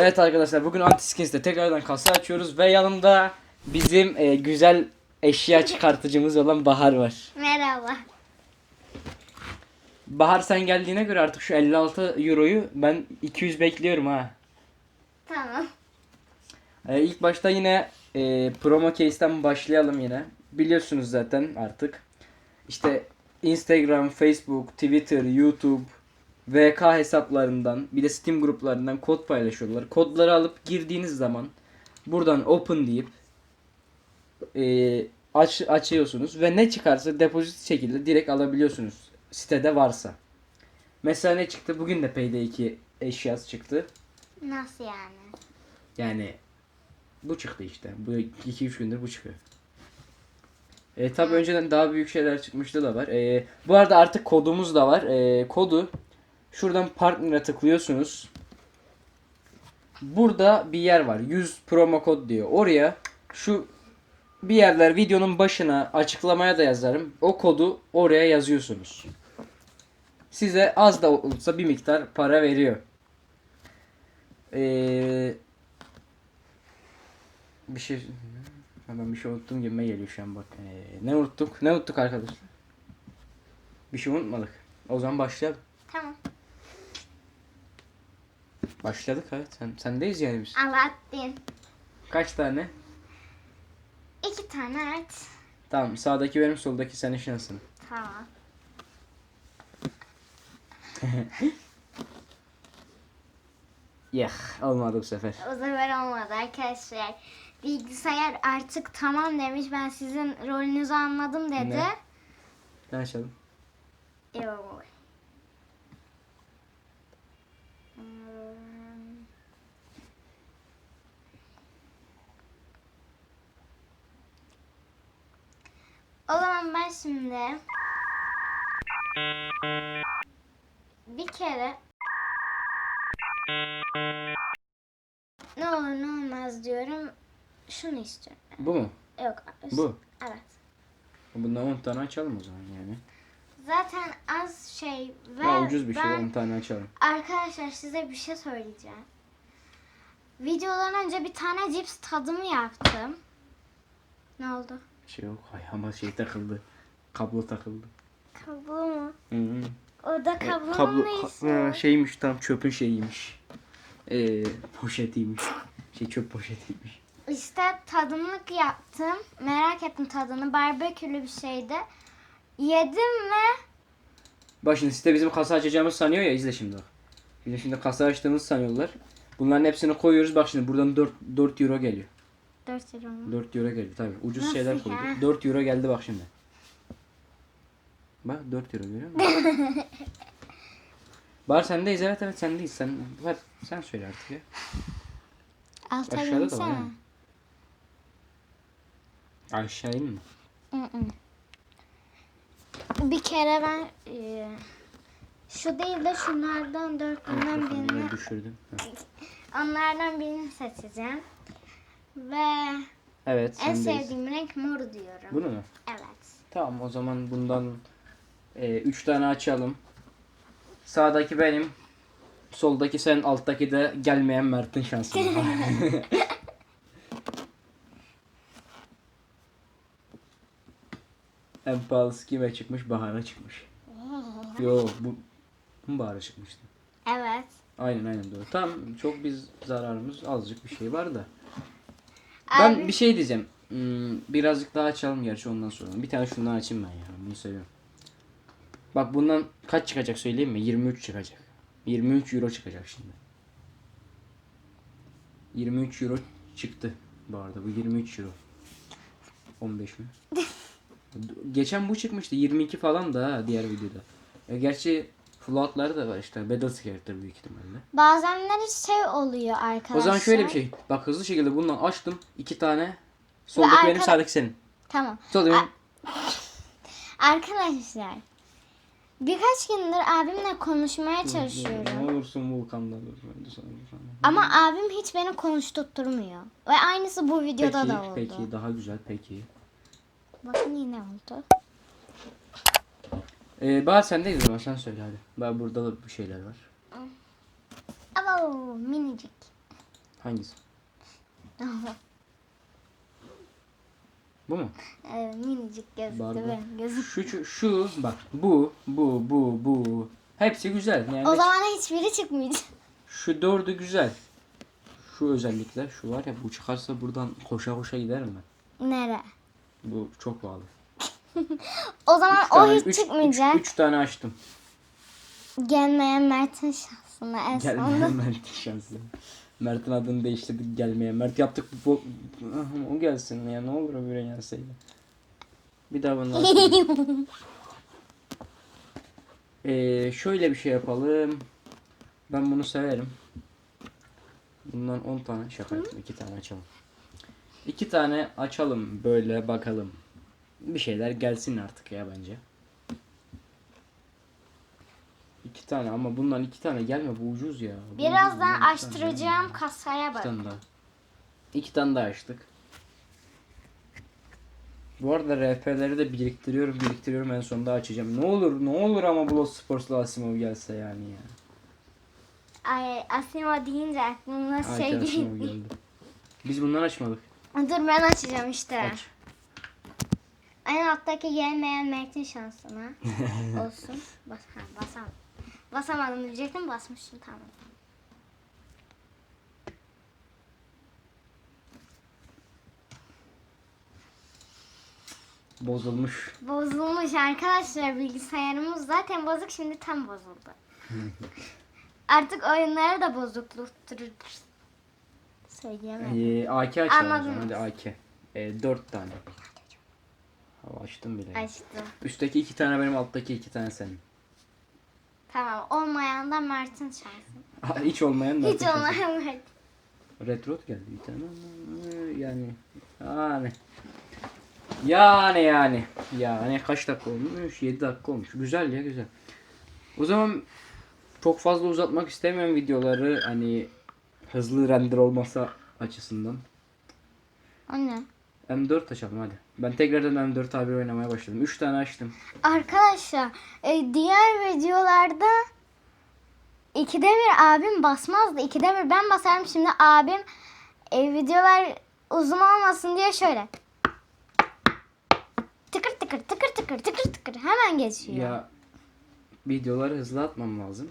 Evet arkadaşlar bugün Antiskins'te tekrardan kasa açıyoruz ve yanımda bizim e, güzel eşya çıkartıcımız olan Bahar var. Merhaba. Bahar sen geldiğine göre artık şu 56 euroyu ben 200 bekliyorum ha. Tamam. E, ilk başta yine e, promo case'ten başlayalım yine. Biliyorsunuz zaten artık. İşte Instagram, Facebook, Twitter, YouTube, VK hesaplarından bir de Steam gruplarından kod paylaşıyorlar. Kodları alıp girdiğiniz zaman buradan open deyip e, aç, açıyorsunuz ve ne çıkarsa depozit şekilde direkt alabiliyorsunuz sitede varsa. Mesela ne çıktı? Bugün de Payday 2 eşyası çıktı. Nasıl yani? Yani bu çıktı işte. Bu 2-3 gündür bu çıkıyor. E, tabi önceden daha büyük şeyler çıkmıştı da var. E, bu arada artık kodumuz da var. E, kodu şuradan partner'e tıklıyorsunuz. Burada bir yer var. 100 promo kod diyor. Oraya şu bir yerler videonun başına açıklamaya da yazarım. O kodu oraya yazıyorsunuz. Size az da olsa bir miktar para veriyor. Eee bir şey ben bir şey unuttum gibime geliyor şu an bak. Ee, ne unuttuk? Ne unuttuk arkadaşlar? Bir şey unutmadık. O zaman başlayalım. Tamam. Başladık evet. Sen, sendeyiz yani biz. Alaaddin. Kaç tane? İki tane aç. Tamam sağdaki benim soldaki senin şansın. Tamam. Yah olmadı bu sefer. O sefer olmadı arkadaşlar. Bilgisayar artık tamam demiş. Ben sizin rolünüzü anladım dedi. Ne? Ne açalım? Yok. O zaman ben şimdi bir kere ne olur ne olmaz diyorum. Şunu istiyorum. Bu mu? Yok. Bu. Evet. Bundan 10 tane açalım o zaman yani. Zaten az şey ve Ha, ucuz bir şey ben 10 tane açalım. arkadaşlar size bir şey söyleyeceğim. Videodan önce bir tane cips tadımı yaptım. Ne oldu? Bir şey yok. Ay ama şey takıldı. Kablo takıldı. Kablo mu? Hı -hı. O da kablo, Kablo mu ka- ha, şeymiş tam çöpün şeyiymiş. Ee, poşetiymiş. Şey çöp poşetiymiş. İşte tadımlık yaptım. Merak ettim tadını. Barbekülü bir şeydi. Yedim ve Bak şimdi site bizim kasa açacağımız sanıyor ya izle şimdi bak. Bizim şimdi kasa açtığımızı sanıyorlar. Bunların hepsini koyuyoruz. Bak şimdi buradan 4, 4 euro geliyor. 4 euro mu? 4 euro geliyor tabi. Ucuz Nasıl şeyler ya? koyduk. 4 euro geldi bak şimdi. Bak 4 euro görüyor musun? Bar sendeyiz evet evet sendeyiz. Sen, ver, sen söyle artık ya. Alta Aşağıda da var. Aşağı in mi? Hı hı. Bir kere ben e, şu değil de şunlardan dörtlüğünden birini düşürdüm. Ha. onlardan birini seçeceğim. Ve Evet en sendeyiz. sevdiğim renk mor diyorum. Bunu mu? Evet. Tamam o zaman bundan 3 tane açalım. Sağdaki benim. Soldaki sen, alttaki de gelmeyen Mert'in şansı. en pahalısı kime çıkmış? Bahar'a çıkmış. Yo bu, bu Bahar'a çıkmıştı. Evet. Aynen aynen doğru. Tamam çok biz zararımız azıcık bir şey var da. Ben Abi- bir şey diyeceğim. Hmm, birazcık daha açalım gerçi ondan sonra. Bir tane şundan açayım ben ya. Bunu seviyorum. Bak bundan kaç çıkacak söyleyeyim mi? 23 çıkacak. 23 euro çıkacak şimdi. 23 euro çıktı bu arada. Bu 23 euro. 15 mi? Geçen bu çıkmıştı. 22 falan da ha diğer videoda. E, gerçi floatları da var işte. Battle Scare'dır büyük ihtimalle. Bazenleri şey oluyor arkadaşlar. O zaman şöyle bir şey. Bak hızlı şekilde bundan açtım. iki tane. Soldaki arka- benim sağdaki senin. Tamam. Soldaki benim. Arkadaşlar birkaç gündür abimle konuşmaya Ne çalışıyorum. olursun Volkan'dan olursun. Ama abim hiç beni konuşturtturmuyor. Ve aynısı bu videoda Peki, da oldu. peki daha güzel peki. Bakın yine oldu. Ee, Bahar sendeyiz o zaman sen söyle hadi. Bahar burada da bir şeyler var. Abo minicik. Hangisi? Bu mu? Evet, minicik gözüktü benim gözüm. Şu, şu, şu bak bu, bu, bu, bu. Hepsi güzel. Yani O zaman hiçbiri çıkmayacak. şu dördü güzel. Şu özellikle şu var ya bu çıkarsa buradan koşa koşa giderim ben. Nere? Bu çok pahalı. O zaman Üç o tane- hiç üç- çıkmayacak. Üç, üç tane açtım. Gelmeyen Mert'in şansına en sonunda. Gelmeyen Mert'in şansı. Mert'in adını değiştirdik gelmeye. Mert yaptık bu o gelsin ya ne olur öbürü gelseydi. Bir daha bunu. Ee, şöyle bir şey yapalım. Ben bunu severim. Bundan 10 tane şaka yaptım. 2 tane açalım. 2 tane açalım böyle bakalım. Bir şeyler gelsin artık ya bence. İki tane ama bundan iki tane gelme bu ucuz ya. Bu Birazdan ucuz, iki tane açtıracağım gelme. kasaya İki bak. tane daha. İki tane daha açtık. Bu arada RP'leri de biriktiriyorum biriktiriyorum en sonunda açacağım. Ne olur ne olur ama Blood Sports'la Asimov gelse yani ya. Ay Asima deyince aklıma şey Ay, Asimov geldi. Biz bundan açmadık. Dur ben açacağım işte. Aç. En alttaki gelmeyen Mert'in şansına olsun. Bas ha, basam. Basamadım diyecektim basmışım tamam. Bozulmuş. Bozulmuş arkadaşlar bilgisayarımız zaten bozuk şimdi tam bozuldu. Artık oyunları da bozukluktur. Söyleyemem. Ee, AK açalım. Anladınız. hadi AK. Ee, dört tane. Açtım bile. Açtım. Üstteki iki tane benim alttaki iki tane senin. Tamam olmayan da Mert'in şansı. Hiç olmayan da Hiç olmayan Mert. Retro geldi bir tane yani yani yani yani yani kaç dakika olmuş 7 dakika olmuş güzel ya güzel o zaman çok fazla uzatmak istemiyorum videoları hani hızlı render olması açısından O ne? M4 açalım hadi ben tekrardan M4 abi oynamaya başladım 3 tane açtım Arkadaşlar e, diğer videolarda ikide bir abim basmazdı. İkide bir ben basarım. Şimdi abim e, videolar uzun olmasın diye şöyle tıkır tıkır tıkır tıkır tıkır tıkır hemen geçiyor. ya videoları hızlı atmam lazım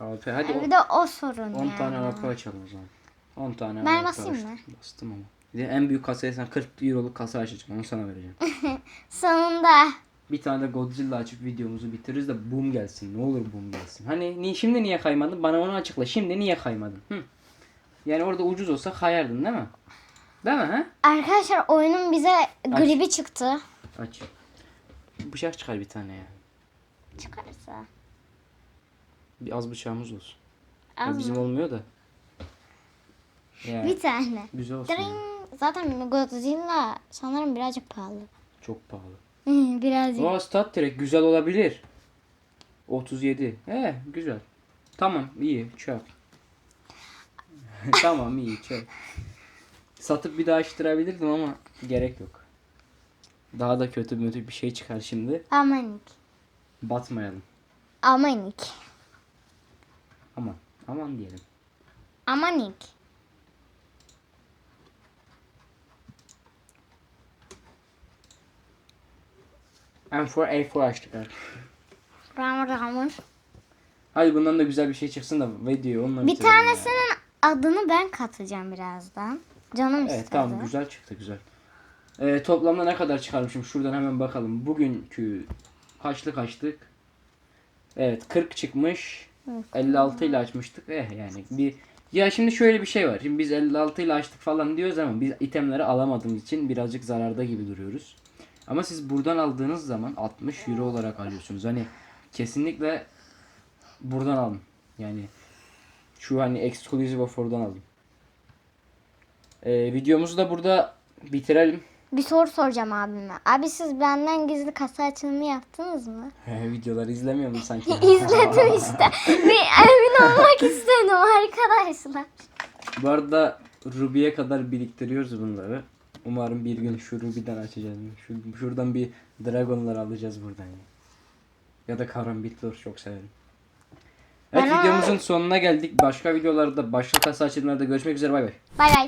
AP hadi E, bir de o sorun 10 yani. tane AP açalım o zaman. 10 tane Ben AP basayım mı? Bastım ama. Bir de en büyük kasaya sen 40 euroluk kasa açacağım. Onu sana vereceğim. Sonunda. bir tane de Godzilla açıp videomuzu bitiririz de boom gelsin. Ne olur boom gelsin. Hani ni şimdi niye kaymadın? Bana onu açıkla. Şimdi niye kaymadın? Hı. Yani orada ucuz olsa kayardın değil mi? Değil mi ha? Arkadaşlar oyunun bize gribi çıktı. Aç. Bıçak çıkar bir tane ya. Çıkarsa. Bir az bıçağımız olsun. Ya Az bizim mı? olmuyor da. Ya Bir tane. güzel olsun. ya. Dring. Zaten Godzilla sanırım birazcık pahalı. Çok pahalı. birazcık. O stat direkt güzel olabilir. 37. He güzel. Tamam iyi çöp. tamam iyi çöp. Satıp bir daha açtırabilirdim ama gerek yok. Daha da kötü kötü bir şey çıkar şimdi. Amanik. Batmayalım. Amanik. Aman. Aman diyelim. Amanik. M4 A4 açtık artık. Ramur ramur. Hadi bundan da güzel bir şey çıksın da video onunla Bir bitirelim ya. tanesinin adını ben katacağım birazdan. Canım Evet istedi. tamam güzel çıktı güzel. Ee, toplamda ne kadar çıkarmışım şuradan hemen bakalım. Bugünkü kaçlı kaçtık? Evet 40 çıkmış. 56 ile açmıştık. Eh yani bir ya şimdi şöyle bir şey var. Şimdi biz 56 ile açtık falan diyoruz ama biz itemleri alamadığımız için birazcık zararda gibi duruyoruz. Ama siz buradan aldığınız zaman 60 euro olarak alıyorsunuz. Hani kesinlikle buradan alın. Yani şu hani exclusive offer'dan alın. Ee, videomuzu da burada bitirelim. Bir soru soracağım abime. Abi siz benden gizli kasa açılımı yaptınız mı? Videoları izlemiyor musun sanki? İzledim işte. bir emin olmak istedim arkadaşlar. Bu arada Ruby'ye kadar biriktiriyoruz bunları. Umarım bir gün şu Ruby'den açacağız. Şu, şuradan bir Dragon'lar alacağız buradan. Ya, ya da Karambit Lord çok severim. Evet videomuzun sonuna geldik. Başka videolarda, başka kasa açılımlarda görüşmek üzere. Bay bay. Bay bay.